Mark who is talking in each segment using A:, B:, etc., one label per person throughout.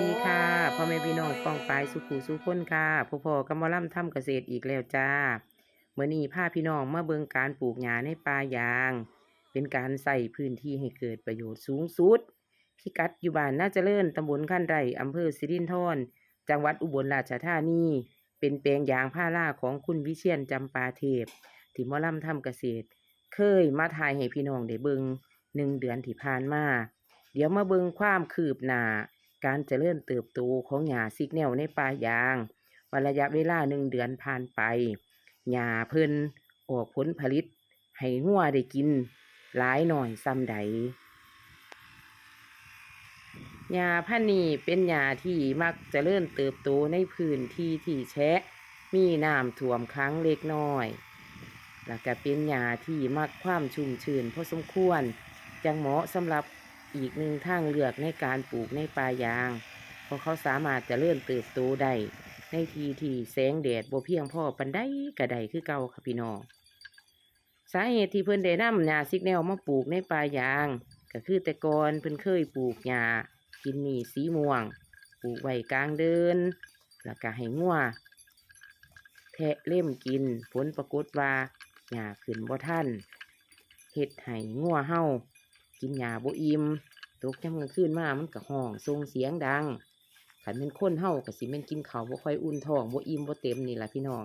A: ดีค่ะพ่อแม่พี่น้องป้องปายสุขูสุขคนค่ะพ่อพ่อกำมะล่ำทำเกษตรอีกแล้วจ้าเมื่อนี้พาพี่น้องมาเบิงการปลูกหญ้าในป่ายาง เป็นการใส่พื้นที่ให้เกิดประโยชน์สูงสุดพิกัดอยู่บ้านน่าจเจริญตำบลขั้นไร่อำเภอสิรินธรจังหวัดอุบลราชธานีเป็นแปลงยางผ้าล่าของคุณวิเชียนจำปาเทพที่มอล่ำทำเกษตร เคยมาถ่ายให้พี่น้องได้เบิงหนึ่งเดือนที่ผ่านมาเดี๋ยวมาเบิงความคืบหน้า การเจริญเติบโตของหญ้าซิกแนวในป่ายางว่าระยะเวลาหนึ่งเดือนผ่านไปหญ้าเพิ่นออกผลผลิต ให้งัวได้กิน หลายหน่อยซ้ำใดหญ้าพันนี้เป็นหญ้าที่มักเจริญเติบโตในพื้นที่ที่แฉะมีน้ำท่วมค้างเล็กน้อย แล้วก็เป็นหญ้าที่มักความชุ่มชื้นพอสมควร จังเหมาะสำหรับ อีกหนึ่งทางเลือกในการปลูกในป่ายาง เพราะเขาสามารถจะเลื่อนเติบโตได้ในทีที่แสงแดดบ่เพียงพอปันได้กระไดคือเก่าค่ะพี่น้องสาเหตุที่เพิ่นได้นำหญ้าซิกแนวมาปลูกในป่ายาง ก็คือแต่ก่อนเพิ่นเคยปลูกหญ้ากินนีสีม่วง ปลูกไว้กลางเดิน แล้วก็ให้งัวแทะเล่มกินผลปรากฏว่าหญ้าขึ้นบ่ทันเฮ็ดให้งัวเฮา กินหญ้าบ่อิ่มตกยามกลางคืนมามันก็ห้องส่งเสียงดังขันเป็นคนเฮาก็สิแม่นกินข้าวบ่ค่อยอุ่นท้องบ่อิ่มบ่เต็มนี่ล่ะพี่น้อง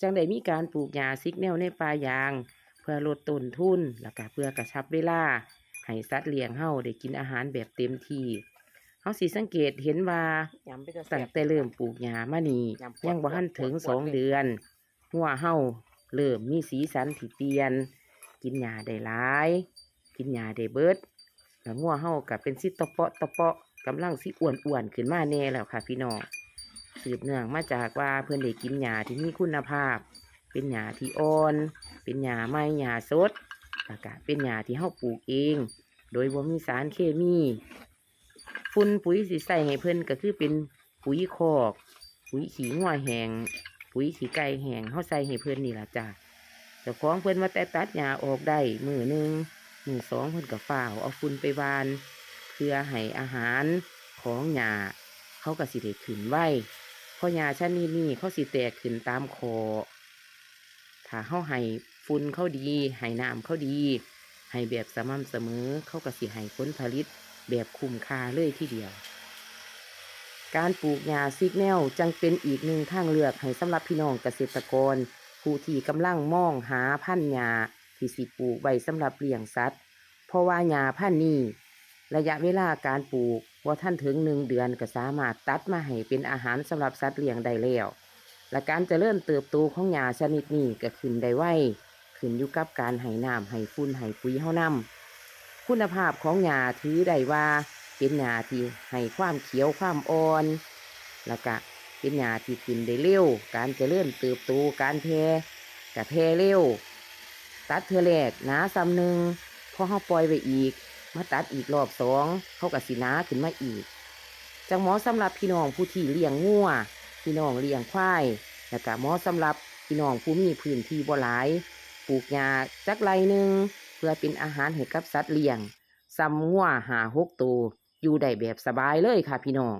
A: จังได้มีการปลูกหญ้าซิกแนวในป่ายาง เพื่อลดต้นทุนแล้วก็เพื่อกระชับเวลาให้สัตว์เลี้ยงเฮาได้กินอาหารแบบเต็มที่เฮาสิสังเกตเห็นว่า
B: ยำไปจะ
A: ตั้งแต่เริ่มปลูกหญ้ามานี่
B: ยำปวด
A: ยังบ่ทันถึง
B: ปวด
A: สอง
B: เลย
A: เดือน หัวเฮาเริ่มมีสีสันที่เปลี่ยน กินหญ้าได้หลาย กินหญ้าได้เบิดแล้วงัวเฮาก็เป็นสิตะเปาะตะเปาะกำลังสิอ้วนๆขึ้นมาแน่แล้วค่ะพี่น้องสืบเนื่องมาจากว่าเพิ่อนได้กินหญ้าที่มีคุณภาพ เป็นหญ้าที่อ่อน เป็นหญ้าไม้หญ้าสดแล้วก็เป็นหญ้าที่เฮาปลูกเอง โดยบ่มีสารเคมีฝุ่นปุ๋ยสิใส่ให้เพิ่นก็คือเป็นปุ๋ยคอก ปุ๋ยขี้งัวแหงปุ๋ยขี้ไก่แหงเฮาใส่ให้เพิ่นนี่ล่ะจ้ะเจ้าของเพิ่นว่าแต่ตัดหญ้าออกได้มือหนึ่ง มือสองเพิ่นก็ฝ้าเอาฝุ่นไปวานเพื่อให้อาหารของหญ้าเขาก็สิได้ขึ้นไว้เพราะหญ้าชนิดนี้เขาสิแตกขึ้นตามคอถ้าเฮาให้ฝุ่นเขาดีให้น้ำเขาดีให้แบบสม่ำเสมอเขาก็สิให้ผลผลิตแบบคุ้มค่าเลยทีเดียว การปลูกหญ้าซิกแนวจังเป็นอีกหนึ่งทางเลือกให้สำหรับพี่น้องเกษตรกร ผู้ที่กำลังมองหาพันธุ์หญ้า ที่สิปลูกไว้สำหรับเลี้ยงสัตว์ เพราะว่าหญ้าพันธุ์นี้ระยะเวลาการปลูกว่าท่านถึงหนึ่งเดือนก็สามารถตัดมาให้เป็นอาหารสำหรับสัตว์เลี้ยงได้แล้ว และการเจริญเติบโตของหญ้าชนิดนี้ก็ขึ้นได้ไวขึ้นอยู่กับการให้น้ำให้ฝุ่นให้ปุ๋ยเฮานำคุณภาพของหญ้าถือได้ว่า เป็นหญ้าที่ให้ความเขียวความอ่อน แล้วก็เป็นหญ้าที่ขึ้นได้เร็ว การเจริญเติบโตการแพร่กะแพร่เร็ว ตัดเทือแรกหนาซ้ำหนึ่งพอเขาปล่อยไปอีก มาตัดอีกรอบสองเขากับสีนาขึ้นมาอีก จังหมอสำหรับพี่น้องผู้ที่เลี้ยงงัวพี่น้องเลี้ยงควายแล้วก็หมอสำหรับพี่น้องผู้มีพื้นที่บ่หลาย ปลูกหญ้าจักไรหนึ่งเพื่อเป็นอาหารให้กับสัตว์เลี้ยงซ้ำงัวหาหกตัวอยู่ได้แบบสบายเลยค่ะพี่น้อง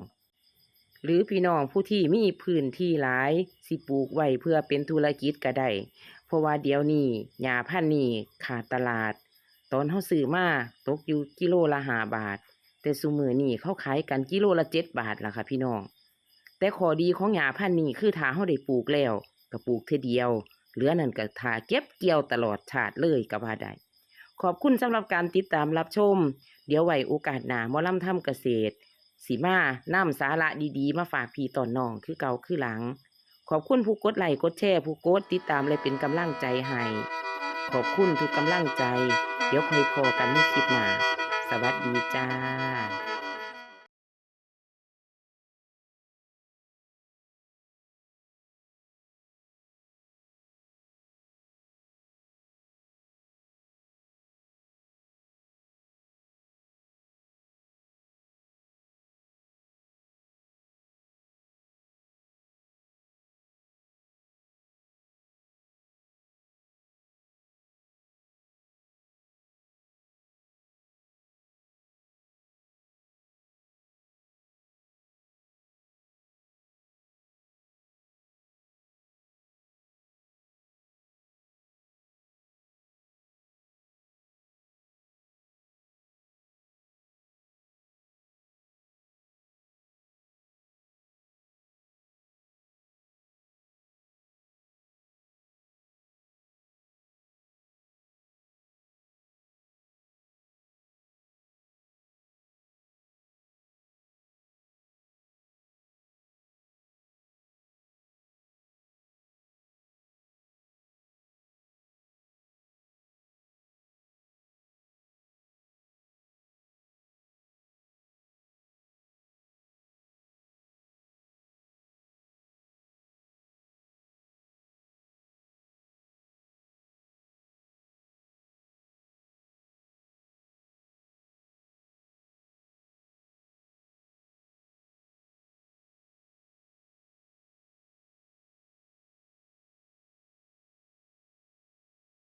A: หรือพี่น้องผู้ที่มีพื้นที่หลาย สิปลูกไว้เพื่อเป็นธุรกิจก็ได้ เพราะว่าเดี๋ยวนี้หญ้าพันธุ์นี้ขาดตลาด ตอนเขาซื้อมาตกอยู่กิโลละห้าบาท แต่ซุมือนี่เขาขายกันกิโลละเจ็ดบาทล่ะค่ะพี่น้อง แต่ข้อดีของหญ้าพันธุ์นี้คือถ้าเขาได้ปลูกแล้วก็ปลูกเทอเดียว เหลือนั่นก็ทาเก็บเกี่ยวตลอดชาติเลยก็ว่าได้ขอบคุณสำหรับการติดตามรับชม เดี๋ยวไว้โอกาสหน้ามอลำทำเกษตรสีมาน้ำสาระดีๆ มาฝากพี่ตอนน้องคือเก่าคือหลัง ขอบคุณผู้กดไลค์กดแชร์ผู้กดติดตามและเป็นกำลังใจให้ขอบคุณทุกกำลังใจ เดี๋ยวคอยพอกันในคลิปหน้าสวัสดีจ้า